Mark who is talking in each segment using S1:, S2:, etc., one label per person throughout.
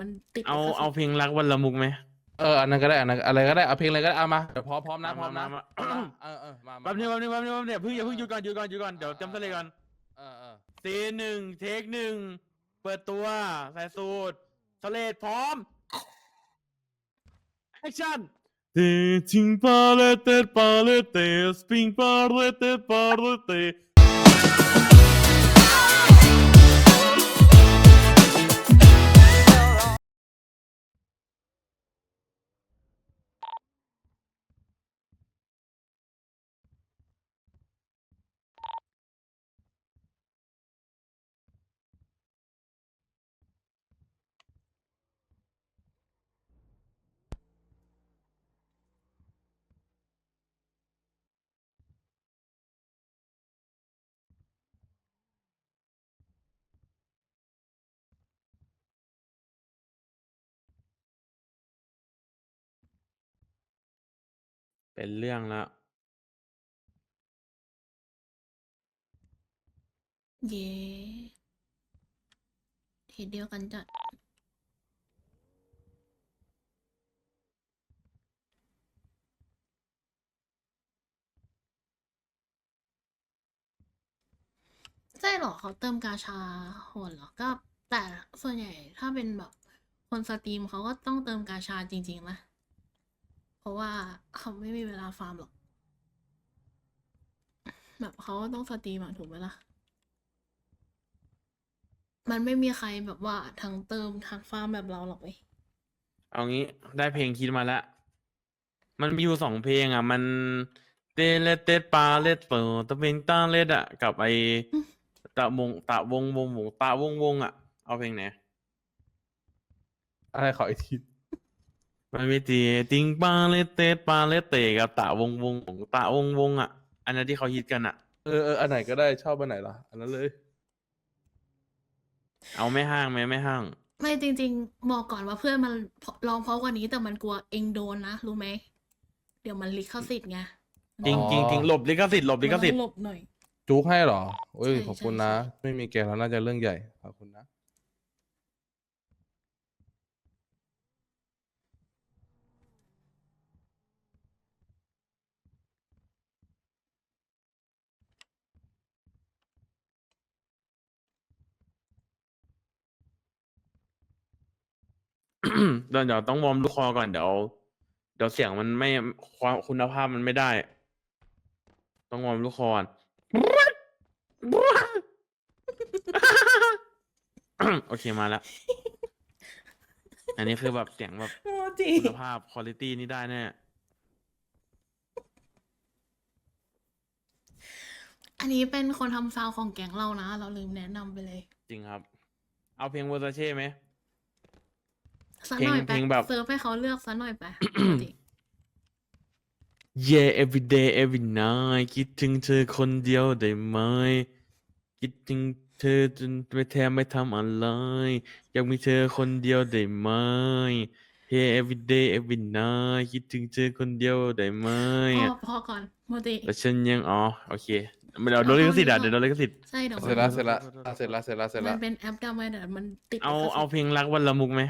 S1: มันติด
S2: เอา
S1: ลิขสิทธิ์
S2: เอาเพลงรักวันละมุกไหม
S3: เอออันนั้นก็ได้อันนั้นอะไรก็ได้เอาเพลงอะไรก็ได้เอามาเดี๋ยวพร้อมพร้อมนะพร้อมนะ
S2: มามา
S3: เออเออมามา
S2: แป๊บนึงแป๊บนึงแป๊บนึงแป๊บนึงเพิ่งอย่าเพิ่งหยุดก่อนหยุดก่อนหยุดก่อนเดี๋ยวจำทะเลก่อน
S3: เออเออ
S2: ซีนหนึ่งเทคหนึ่งเปิดตัวใส่สูตรสเลดพร้อมแอคชั่น Te ting palete palete sping palete palete เป็นเรื่องแล้ว
S1: เย่เหตุเดียวกันจัดใช่หรอเขาเติมกาชาโหดเหรอก็ แต่ส่วนใหญ่ถ้าเป็นแบบคนสตรีมเขาก็ต้องเติมกาชาจริง ๆ นะ ราะว่าเขาไม่มีเวลาฟาร์มหรอก แบบเขาก็ต้องสตรีมอะถูกไหมล่ะ มันไม่มีใครแบบว่าทั้งเติมทั้งฟาร์มแบบเราหรอกเว้ย
S2: เอางี้ได้เพลงคิดมาแล้ว มันมีอยู่สองเพลงอะ มันเตเลเตปาเลตเปิดตะเป็นตาเลดอะ กับไอตะวงตะวงวงวงตะวงวงอะ เอาเพลงไหน
S3: อะไรขออีกที
S2: มันมีตีติงปาเลเตปาเลเตกับตะวงวงวงตะวงวงอะ อันนั้นที่เขาฮิตกันอะ
S3: เออเอออันไหนก็ได้ชอบอันไหนล่ะ อันนั้นเลย
S2: เอาไม่ห้างไหมไม่ห้าง
S1: ไม่จริงๆบอกก่อนว่าเพื่อนมันลองเพราะกว่านี้แต่มันกลัวเองโดนนะ รู้ไหม เดี๋ยวมันลิขสิทธิ์ไง
S2: จริง
S3: อ๋อ
S2: จริงจริงหลบลิขสิทธิ์หลบลิขสิทธิ์
S1: หลบหน่อย
S3: จุกให้เหรอโอ้ย
S1: ใช่
S3: ขอบคุณ
S1: ใช่
S3: นะ
S1: ใช่
S3: ไม่มีแกแล้วน่าจะเรื่องใหญ่ขอบคุณนะ
S2: เดี๋ยวเดี๋ยวต้องวอร์มลูกคอก่อนเดี๋ยวเดี๋ยวเสียงมันไม่ความคุณภาพมันไม่ได้ ต้องวอร์มลูกคอก่อนโอเคมาแล้ว อันนี้คือแบบเสียงแบบ
S1: โมจิ
S2: คุณภาพคุณภาพนี่ได้แน่
S1: อันนี้เป็นคนทำซาวของแก๊งเรานะ เราลืมแนะนำไปเลย
S2: จริงครับ เอาเพลงเวอร์ซาเช่ไหม
S1: สักหน่อย
S2: เพ
S1: ไป
S2: ลงแบบ
S1: เซิร์ฟให้เขาเลือกสักหน่อยไปโมจิ
S2: Yeah every day every night คิดถึงเธอคนเดียวได้ไหมคิดถึงเธอจนไม่แทบไม่ทำอะไรอยากมีเธอคนเดียวได้ไหม Yeah every day every night คิดถึงเธอคนเดียวได้ไหม
S1: พอพอก่อนโมจิ
S2: แต่ฉันยังอ๋อโอเคเดี๋ยวโดนลิขสิทธิ์อะเดี๋ยวโดนลิขสิทธิ์
S1: ใช่เดี๋ยว
S3: เสร็จละเสร็จละอะเสร็จละเสร็จละเสร็จ
S1: มั
S3: ละ
S1: นเป็นแอปดาวน์ไว้เดี๋ยวมันติด
S2: เอา
S1: ลิขสิทธิ์
S2: เอาเพลงรักวันละมุกไหม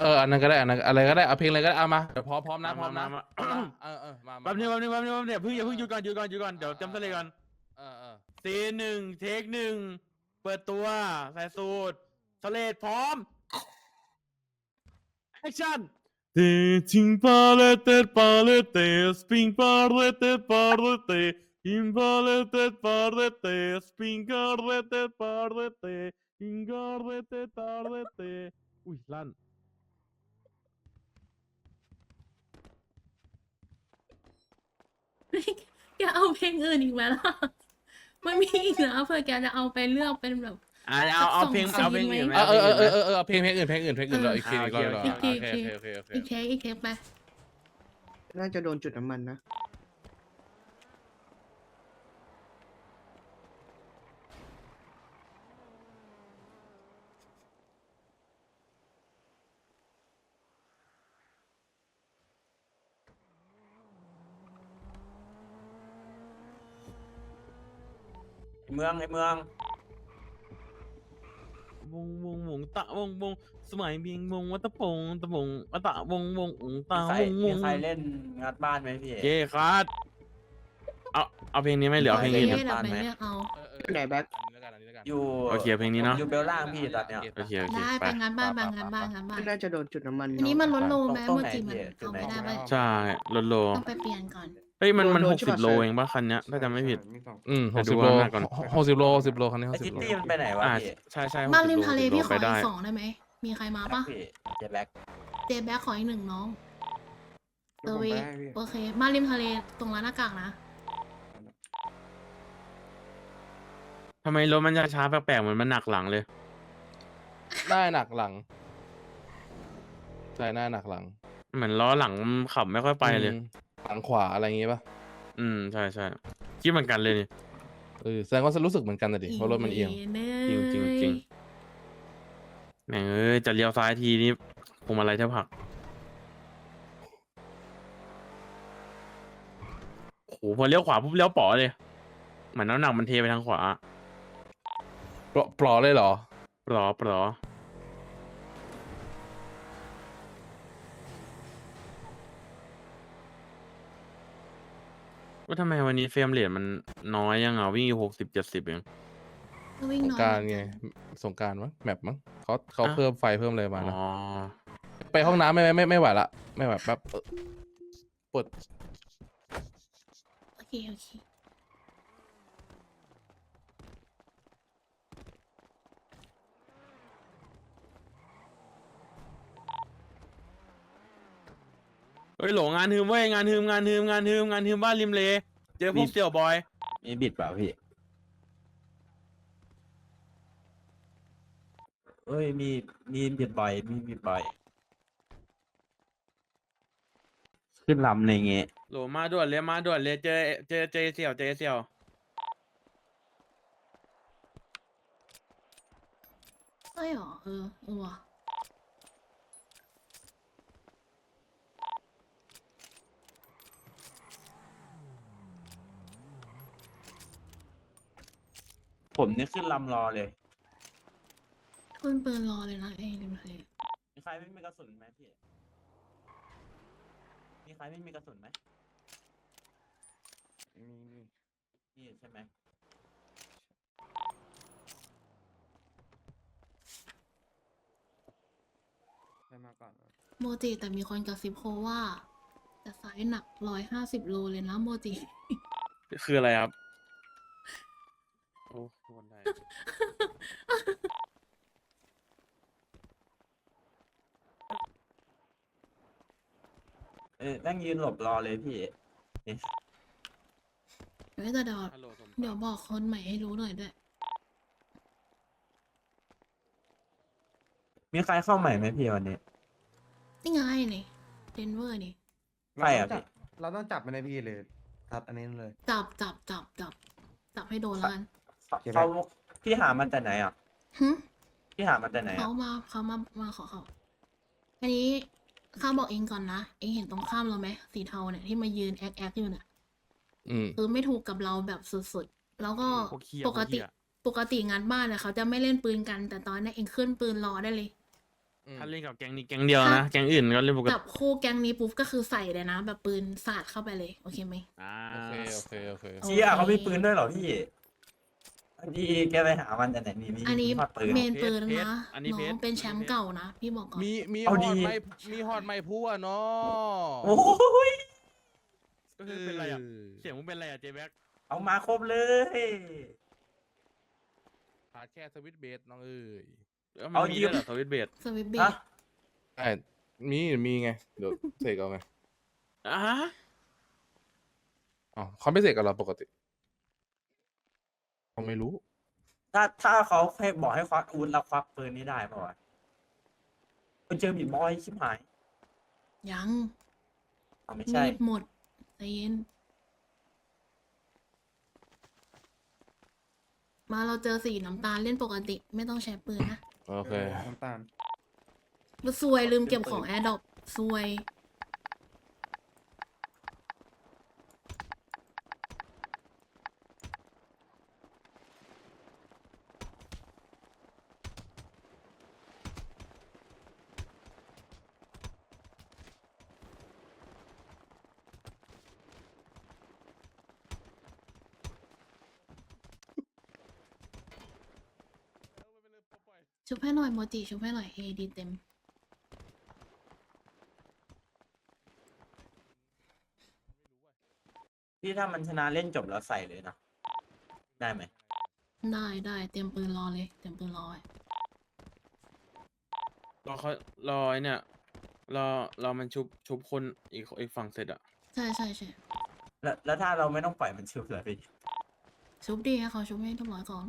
S3: เอออันนั้นก็ได้อันนั้นอะไรก็ได้เอาเพลงอะไรก็ได้เอามาเดี๋ยวพร้อมพร้อมนะพร้อมนะ
S2: มามา
S3: เออเออมามา
S2: แป๊บนึงแป๊บนึงแป๊บนึงแป๊บนึงเพิ่งอย่าเพิ่งหยุดก่อนหยุดก่อนหยุดก่อนเดี๋ยวจำทะเลก่อน
S3: เออเออ
S2: ซีนหนึ่งเทคหนึ่งเปิดตัวใส่สูตรสเลดพร้อมแอคชั่น Te ting palete palete sping palete palete in palete palete sping palete palete in palete palete อุ้ยลั่น
S1: แกเอาเพลงอื่นอีกไหมล่ะมันมีอีกนะเผื่อแกจะเอาไปเลือกเป็นแบบ
S2: อะเอาเอาเพลง
S1: ส่ง
S2: เอาเพลง
S1: ซีน
S2: อื่นไหม
S1: ไหม
S3: เออเออเออเอ
S2: เอา
S3: อเออเอาเพลงเพลงอื่นเพลงอื่นเพลงอื่น
S1: เออ
S3: เราอีกทีหนึง
S2: อ่า
S3: เรา
S2: โอเค
S3: โอเค
S1: โอเค
S3: โอเคโอเคโอเค
S1: อีกเทคอีกเทคไป
S4: น่าจะโดนจุดน้ำมันนะ
S5: เมืองไอเมือง
S2: วงวงวงตะวงวงสมัยเบียงวงวัตะปงตะปงวัตะวงวงอุงตา
S5: ใคร
S2: วงว
S5: มี
S2: ง
S5: ใครเล่นงัดบ้านไหมพี่
S2: เย้ครับเอาเอาเพลงนี้ไหมหรือเอาเพลงอื่น
S1: เดี๋
S2: อะ
S1: ยวไปเลือกเอา
S3: เออเออ
S4: ไหนแบ็ค
S3: อันนี้แล้วกันอันนี้แล้วกัน
S5: อยู่
S2: โอเคเพลงนี้เนาะ
S5: อยู่เบลล่างพี่ตอนเนี้ย
S2: โอเคโอเค
S1: ได้
S2: ไป
S1: ไปงานบ้านบางงานบ้านงานบ้าน
S4: น่าจะโดนจุดน้ำมัน
S1: อันนี้มันลดโลไหม
S5: ตรง
S1: โม
S5: ไหน
S1: จิมัน
S5: พี่จุด
S1: เอา
S5: ไหน
S1: ไม่ได้ไหม
S2: ใช่ลดโล
S1: ต้องไปเปลี่ยนก่อน
S2: เฮ้ยมันมันหกสิบโลเองปะคันเนี้ยถ้าจำไม่ผิด
S3: อืมห
S2: เดี๋
S3: ก
S2: ยว
S3: สิบ
S2: ดู
S3: โล
S2: หน้าก่อน
S3: หกสิบโลหกสิบโลคันนี้ห
S5: ไอ้
S3: กสิ
S5: คิ
S3: บ
S5: ต
S3: โล
S5: ตี้มันไปไหนวะ
S2: อ่า
S5: พี่
S2: ใช่ใช่
S1: บ้านริม
S2: 60
S1: ทะเล
S2: 60
S1: พี่ขอ
S2: ไป
S1: อี
S2: ได้
S1: กสองได้ไหม มีใครมาปะ
S5: พี่เจแบ็ค
S1: เจแบ็คขออีกหนึ่งน้องเออเวยโอเคบ้านริมทะเลตรงร้านหน้ากากนะ
S2: ทำไมรถมันช้าๆแปลกๆเหมือนมันหนักหลังเลย
S3: ได้หนักหลังใช่หน้าหนักหลัง
S2: เหมือนล้อหลังมันขับไม่ค่อยไปเลย
S3: อืม หลังขวาอะไรอย่างงี้ป่ะ
S2: อืมใช่ใช่คิดเหมือนกันเลยนี่
S3: เออแสดงว่ารู้สึกเหมือนกันนะดิเพราะรถมันเอียง
S1: เน
S2: จริงจริงจริงแหม่งเอ้ยจะเลี้ยวซ้ายทีนี่พวงมาลัยแทบหักโอ้โหพอเลี้ยวขวาปุ๊บเลี้ยวป๋อเลยเหมือนน้ำหนักมันเทไปทางขวา
S3: ปลอปลอเลยเหรอ
S2: ปลอปลอ ว่าทำไมวันนี้เฟรมเรทมันน้อยยังอะวิ่งอยู่หกสิบเจ็ดสิบเอง
S1: ก็วิ่ง
S3: สง
S1: น้อย
S3: กราร
S1: เหมือน
S3: ไง
S1: กัน
S3: สงกรารมั้งแมปมั้งเขาเขา
S2: อะ
S3: เพิ่มไฟเพิ่มอะไรมานะ
S2: อ๋อ
S3: ไปห้องน้ำไม่ไม่ไม่ไม่ไหวละไม่ไหวแป๊บเออปวด
S1: โอเคโอเค
S2: เฮ้ยโหลงานฮืมเว้ยงานฮืมงานฮืมงานฮืมงานฮืมบ้านริมเลเจอพวกเสี่ยวบอย
S5: มีบิดเปล่าพี่เอ้ยมีมีบิดบ่อยมีบิดบ่อยขึ้นลำอะไรเงี้ย
S2: โหลมาด่วนเลยมาด่วนเลยเจอเจอเจอเสี่ยวเจอเสี่ยว
S1: ใช่หรอเออเออว่ะ
S5: ผมนี่ขึ้นลำรอเลย
S1: คนเปิดรอเลยนะไอ้ริมทะเล
S5: มีใครไม่มีกระสุนไหมพี่ มีใครไม่มีกระสุนไหมมีนี่ใช่ไหม
S1: โมจิแต่มีคนกระซิบโคว่า แต่ไซส์หนักร้อยห้าสิบโลเลยนะโมจิ
S2: คืออะไรครับ โอ้คนไทย
S5: เออนั่งยืนหลบรอเลยพี่
S1: เดี๋ยวจะเดี๋ยว
S2: ฮัลโหลสม
S1: เดี๋ยวบอกคนใหม่ให้รู้หน่อยด้วย
S5: มีใครเข้าใหม่ไหมพี่วันนี้
S1: นี่ไงนี่เดนเวอร์นี่
S5: ใครอะ
S6: เราต้องจับ
S5: พี่
S6: เราต้องจับมันในพี่เลยทัดอันนี้เลย
S1: จับจับจับจับจับให้โดนแล้วกัน
S5: เขา
S6: เก็บไว้
S5: เขาพี่หามันแต่ไหนอะ
S1: หึ
S5: พี่หามันแต่ไหน
S1: เขา
S5: อะ
S1: มาเขามามาขอเขาอันนี้ข้าบอกเองก่อนนะ เองเห็นตรงข้ามเราไหมสีเทาเนี่ยที่มายืนแอคแอคอยู่เนี่ย
S3: อืม
S1: คือไม่ถูกกับเราแบบสุดๆ แล้วก็
S2: พวกเคีย
S1: ปกติ
S2: พวเหี้ย
S1: ปกติงานบ้านเนี่ยเขาจะไม่เล่นปืนกัน แต่ตอนนี้เองขึ้นปืนรอได้เลย
S3: อืม
S2: ถ้าเล่นกับแก๊งนี้แก๊งเดียวนะ แก๊งอื่นก็เล่นปกติ
S1: จับคู่แก๊งนี้ปุ๊บก็คือใส่เลยนะ แบบปืนสาดเข้าไปเลย โอเคไหม
S2: อ่า
S3: โอเค โอเค โอเค
S1: โอ
S5: เชี่ยเขามีปืนด้วยเหรอพี่ พี่แกไปหามันแต่ไหนมีมี
S1: อันนี้
S5: มีพอปืน
S1: เมนปืน
S2: เพชร
S1: นะ
S2: อันนี้
S1: น้
S2: เพ
S1: อ
S2: ช
S1: ง
S2: ร
S1: เป็นแชม
S2: อันนี้
S1: ป์
S2: เพชร
S1: เก่านะ พี่บอกก่อน
S3: มีมีฮ
S5: เอา
S3: อ
S5: ดี
S3: ดไม่มีฮอดไม่พัวเนาะ
S5: โอ้ย
S2: ก็คือเป็นไรอะเสียงมึงเป็นไรอะเจแบ็ค
S5: เอามาครบเลย
S3: ขาดแค่สวิตช์เบสน้องเอ้ย
S2: มัน
S5: เอา
S2: มี
S5: ยืม
S2: ด้วยเหรอสวิตช์เบส
S1: สวิตเบ
S5: ฮะ
S1: ส
S3: ไอ้มีมีไงเดี๋ยวเสกเอาไง
S2: อ่า
S3: อ๋อเขาไม่เสกกับเราปกติ เขาไม่รู้
S5: ถ้าถ้าเขาให้บอกให้ควักอาวุธแล้วควักปืนนี้ได้ป่าวะมันเจอบิดบอยชิบหาย
S1: ยัง
S5: เอาไม่ใช่
S1: มีดหมดใจเย็น มาเราเจอสีน้ำตาลเล่นปกติ ไม่ต้องใช้ปืนนะ
S3: โอเค
S6: น้ำตาล
S1: ว่าซวยลืมเก็บของแอร์ดอปซวย ชุบให้หน่อยโมจิชุบให้หน่อยเอดีเต็ม
S5: ที่ถ้ามันชนะเล่นจบแล้วใส่เลยนะ ได้ไหม
S1: ได้ได้เตรียมปืนรอเลยเตรียมปืนรอไว้
S2: รอเขารอไอเนี่ยรอรอมันชุบชุบคนอีกอีกฝั่งเสร็จอะ
S1: ใช่ใช่ใช่
S5: แล้วแล้วถ้าเราไม่ต้องปล่อยมันชุบเหรอพี่
S1: ชุบดีให้เขาชุบให้ทุกร้อยก่อน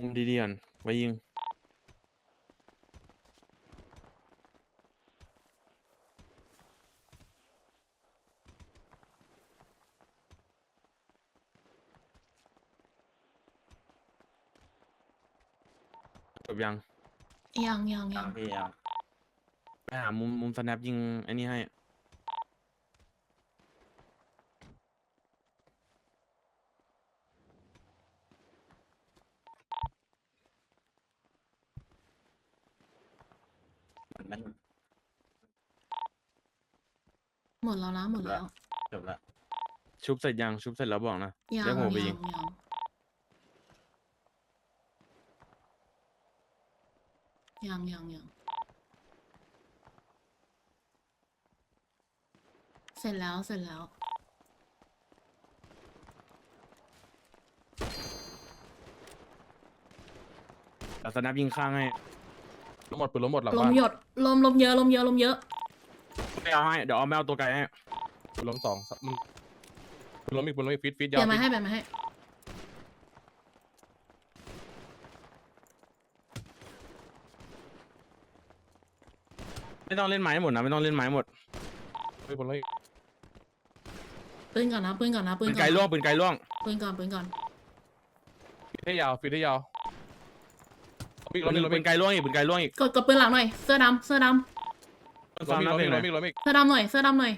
S2: มุมดีๆก่อนไว้ยิง จบยัง
S1: ยังยังยั
S5: ตางมพี่ยัง
S2: ไปหามุมมุมสแนปยิงไอ้นี่ให้
S1: หมดแล้วนะหมดแล้ว
S5: จบแล้ว
S2: ชุบเสร็จยังชุบเสร็จแล้วบอกนะ
S1: ยัง
S2: เดี๋ยวผมไป
S1: ยั
S2: ยิ
S1: ง
S2: ง
S1: ยังยังยังยังเสร็จแล้วเสร็จแล้ว
S2: แต่สแนปยิงข้างให้
S3: ล้มหมดปืนล้มหมดหลัง
S1: ล
S3: บ้ามน
S1: หยดลมลมเยอะลมเยอะลมเยอะ
S2: ไม่เอาให้ เดี๋ยวเอาแมวตัวไกลให้
S3: ปืนล้มสองสามมึงปืนล้มอีกปืนล้มอีกฟิตฟิต
S1: เป
S3: ยาว
S1: ลี่ยนมา
S3: ฟิต
S1: ให้เปลี่ยนมาให้
S2: ไม่ต้องเล่นไม้หมดนะไม่ต้องเล่นไม้หมด
S3: เฮ้ยปืนล้มอีก
S1: ปืนก่อนนะปืนก่อนนะปื
S2: ปื
S1: น
S2: น
S1: ก่อน
S2: ไกลล่วง
S1: นะ
S2: ปืนไกลล่วง
S1: ปืนก่อนปืนก่อน
S3: ฟิตให้ยาวฟิตให้ยาวล้มอีกล้มอีกล้ม
S2: ปื
S3: อี
S2: น
S3: ก
S2: ไกลล่วงอีกปืนไกลล่วงอีก
S1: กดกดปืนหลังหน่อย เสื้อดำเสื้อดำ
S3: ล้มอีก
S2: ซ้ำ
S3: ล้
S2: นะ
S3: ม
S2: เพล
S3: อี
S2: ง
S3: ก
S2: หน่อย
S3: ล้มอีกล้มอีก
S1: เสื้อดำหน่อยเสื้อดำหน่อย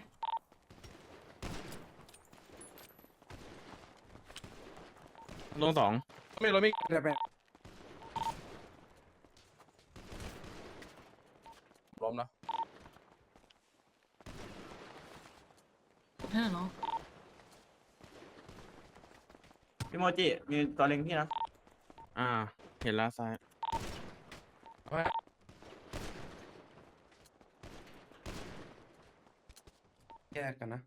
S2: ลงสอง
S3: ล้มอีกล้มอีก
S6: เดี๋ยวไป
S3: ล้มนะ
S1: เท่าไหร่เนาะ
S5: พี่โมจิมีตัวเล็งพี่นะ
S2: อ่า เห็นแล้วซ้าย
S3: เอาให้
S6: แยกกันนะ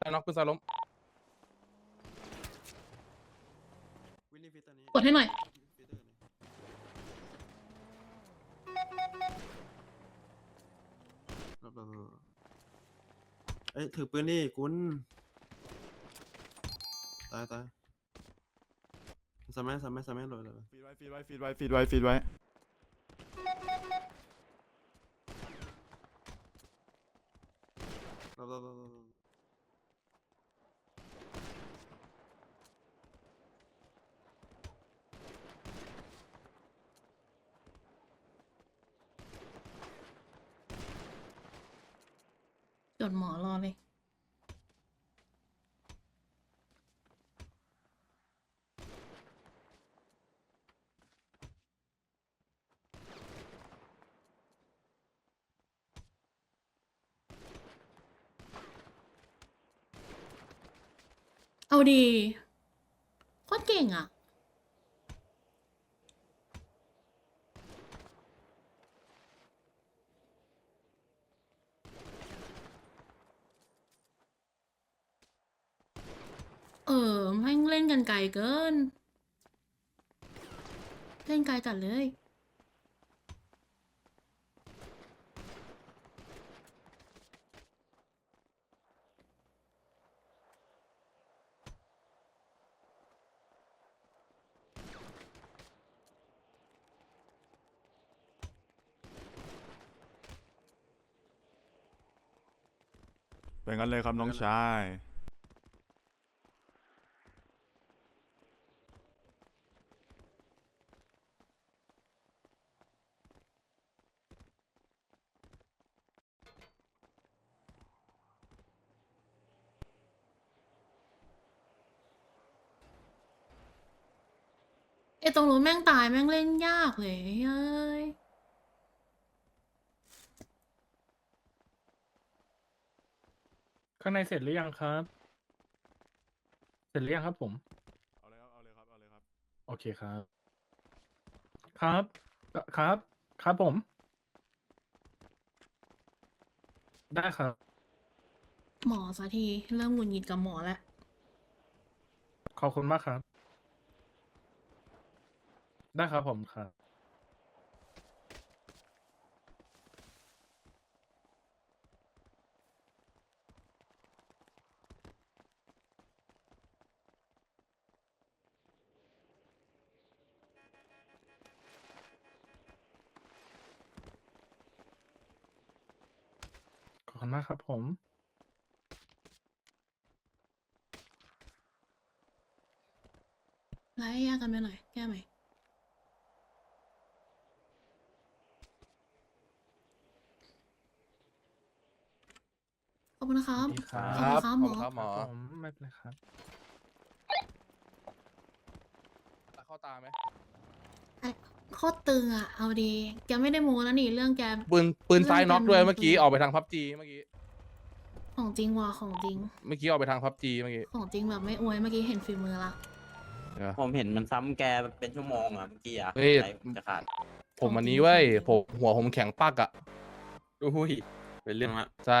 S3: ซ้ายน็อกปืนซ้ายล้ม
S1: กดให้หน่อย
S7: เอ้ยถือปืนดิกุนตายตาย สมัยสมัยสมัยเลยเลย
S8: ฟีดไว้ฟีดไว้ฟีดไว้ฟีดไว้ฟีดไว้
S7: รอบรอบรอบรอบ
S1: จดหมอรอเลย ดีโคตรเก่งอะเออแม่งเล่นกันไกลเกิน เล่นไกลจัดเลย
S8: เป็นงั้นเลยครับน้องชาย
S1: ไอ้ตรงนู้นแม่งตายแม่งเล่นยากเลยเฮ้ย
S9: ข้างในเสร็จหรือยังครับ เสร็จหรือยังครับ ผม
S8: เอาเลยครับ เอาเลยครับ เอาเลยครับ
S9: โอเคครับ ครับ ครับ ครับผม ได้ครับ
S1: หมอสักที เริ่มหงุดหงิดกับหมอแล้ว
S9: ขอบคุณมากครับ ได้ครับผมครับ คุณมากครับผม
S1: ไล่แยกกันไปหน่อย แก้ไหมขอบคุณนะครับ
S9: ดีครั
S1: ขอบคุณครับหมอ
S3: ครับหมอ
S9: ผมไม่เป็นไรครับ
S3: เข้าตาไหม
S1: โคตรตึงอะเอาดีแกไม่ได้โม้แล้วนี่เรื่องแก
S3: ปืนปืนซ้ายน็อกด้วย
S1: เรื่องการ
S3: เมื่อกี้
S1: เมือง
S3: ออกไปทางพับจีเมื่อกี้
S1: ของจริงว่ะของจริง
S3: เมื่อกี้ออกไปทางพับจีเมื่อกี้
S1: ของจริงแบบไม่อวยเมื่อกี้เห็นฝีมือละ
S3: เดี๋ยว
S5: ผมเห็นมันซ้ำแกเป็นชั่วโมงอะเมื่อกี้อะ
S3: เฮ้ย
S5: ใจผมจะขาด
S3: ผมอันนี้เว้ยผมหัวผมแข็งปักอะ
S2: อุ้ยเป็นเรื่องละ
S3: ใช่